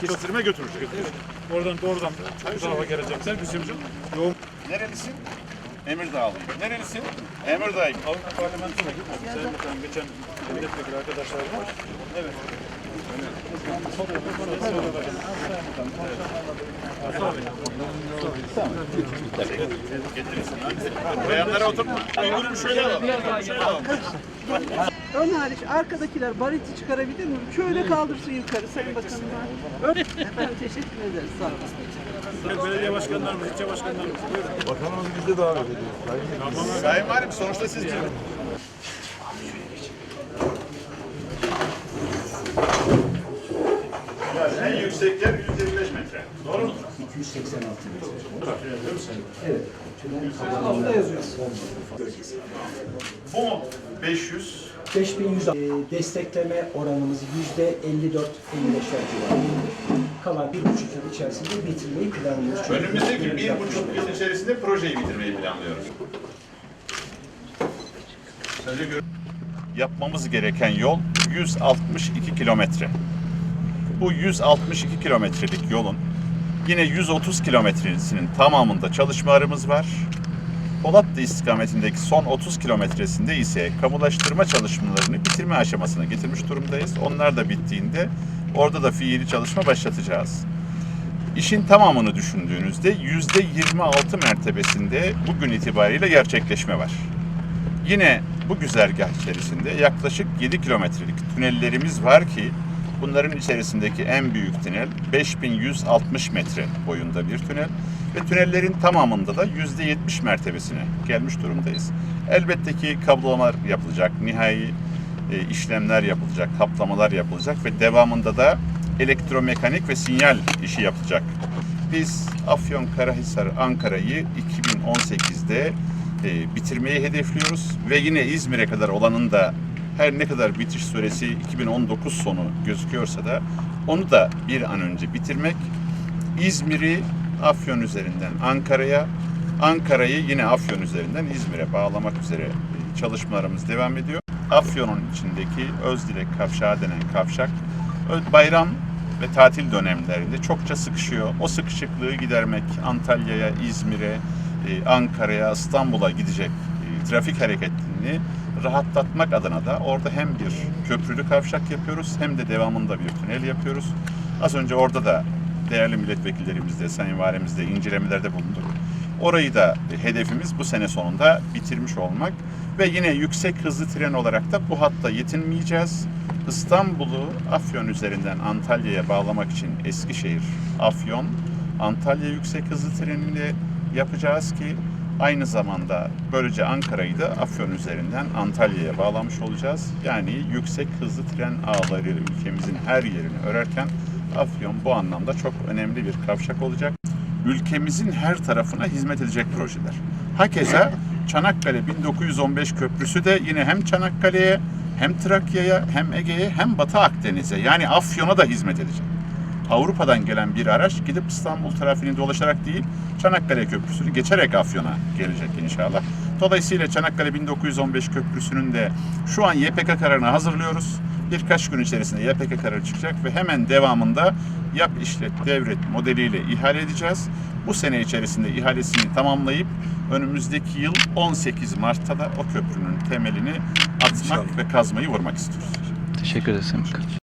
kestirme götürecek. Oradan doğrudan bu tarafa gelecekler. Bizim yoğun Nerelisin? Emirdağlıyım. Nerelisin? Emirdağ'ım. Avrupa Parlamentosu'na gittim. Sayın Bakan geçen milletvekili arkadaşlarım var. Evet. Bayanlara oturma. Şöyle alalım. Şöyle alalım. Ön hariç arkadakiler bareti çıkarabilir mi? Şöyle kaldırsın yukarı Sayın Bakanım. Ön... Efendim teşekkür ederiz. Sağ olun. Belediye başkanlarımız, ilçe başkanlarımız. Buyurun. Bakanımız bizi de davet ediyor. Sayın Valim sonuçta siz. Yani en yüksek yer 125 metre. Doğru mu? 286 metre. Evet. Bu mu? 500. 5100 e, destekleme oranımız yüzde 54-55 civarı. Kalan bir buçuk yıl içerisinde bitirmeyi planlıyoruz. Çünkü Önümüzdeki bir buçuk yıl içerisinde projeyi bitirmeyi planlıyoruz. Sözü gör- Yapmamız gereken yol 162 kilometre. Bu 162 kilometrelik yolun yine 130 kilometresinin tamamında çalışmalarımız var. Polatlı istikametindeki son 30 kilometresinde ise kamulaştırma çalışmalarını bitirme aşamasına getirmiş durumdayız. Onlar da bittiğinde orada da fiili çalışma başlatacağız. İşin tamamını düşündüğünüzde yüzde 26 mertebesinde bugün itibariyle gerçekleşme var. Yine bu güzergah içerisinde yaklaşık 7 kilometrelik tünellerimiz var ki bunların içerisindeki en büyük tünel 5160 metre boyunda bir tünel ve tünellerin tamamında da %70 mertebesine gelmiş durumdayız. Elbette ki kablolamalar yapılacak, nihai e, işlemler yapılacak, kaplamalar yapılacak ve devamında da elektromekanik ve sinyal işi yapılacak. Biz Afyon Karahisar Ankara'yı 2018'de e, bitirmeyi hedefliyoruz ve yine İzmir'e kadar olanın da her ne kadar bitiş süresi 2019 sonu gözüküyorsa da onu da bir an önce bitirmek İzmir'i Afyon üzerinden Ankara'ya, Ankara'yı yine Afyon üzerinden İzmir'e bağlamak üzere e, çalışmalarımız devam ediyor. Afyon'un içindeki Özdilek Kavşağı denen kavşak bayram ve tatil dönemlerinde çokça sıkışıyor. O sıkışıklığı gidermek Antalya'ya, İzmir'e, e, Ankara'ya, İstanbul'a gidecek trafik hareketini rahatlatmak adına da orada hem bir köprülü kavşak yapıyoruz hem de devamında bir tünel yapıyoruz. Az önce orada da değerli milletvekillerimizle, sayın valimizle incelemelerde bulunduk. Orayı da hedefimiz bu sene sonunda bitirmiş olmak ve yine yüksek hızlı tren olarak da bu hatta yetinmeyeceğiz. İstanbul'u Afyon üzerinden Antalya'ya bağlamak için Eskişehir, Afyon, Antalya yüksek hızlı trenini yapacağız ki aynı zamanda böylece Ankara'yı da Afyon üzerinden Antalya'ya bağlamış olacağız. Yani yüksek hızlı tren ağları ülkemizin her yerini örerken Afyon bu anlamda çok önemli bir kavşak olacak. Ülkemizin her tarafına hizmet edecek projeler. Hakeza Çanakkale 1915 köprüsü de yine hem Çanakkale'ye hem Trakya'ya hem Ege'ye hem Batı Akdeniz'e yani Afyon'a da hizmet edecek. Avrupa'dan gelen bir araç gidip İstanbul trafiğini dolaşarak değil, Çanakkale Köprüsü'nü geçerek Afyon'a gelecek inşallah. Dolayısıyla Çanakkale 1915 Köprüsü'nün de şu an YPK kararını hazırlıyoruz. Birkaç gün içerisinde YPK kararı çıkacak ve hemen devamında yap işlet devret modeliyle ihale edeceğiz. Bu sene içerisinde ihalesini tamamlayıp önümüzdeki yıl 18 Mart'ta da o köprünün temelini atmak ve kazmayı vurmak istiyoruz. Teşekkür ederim.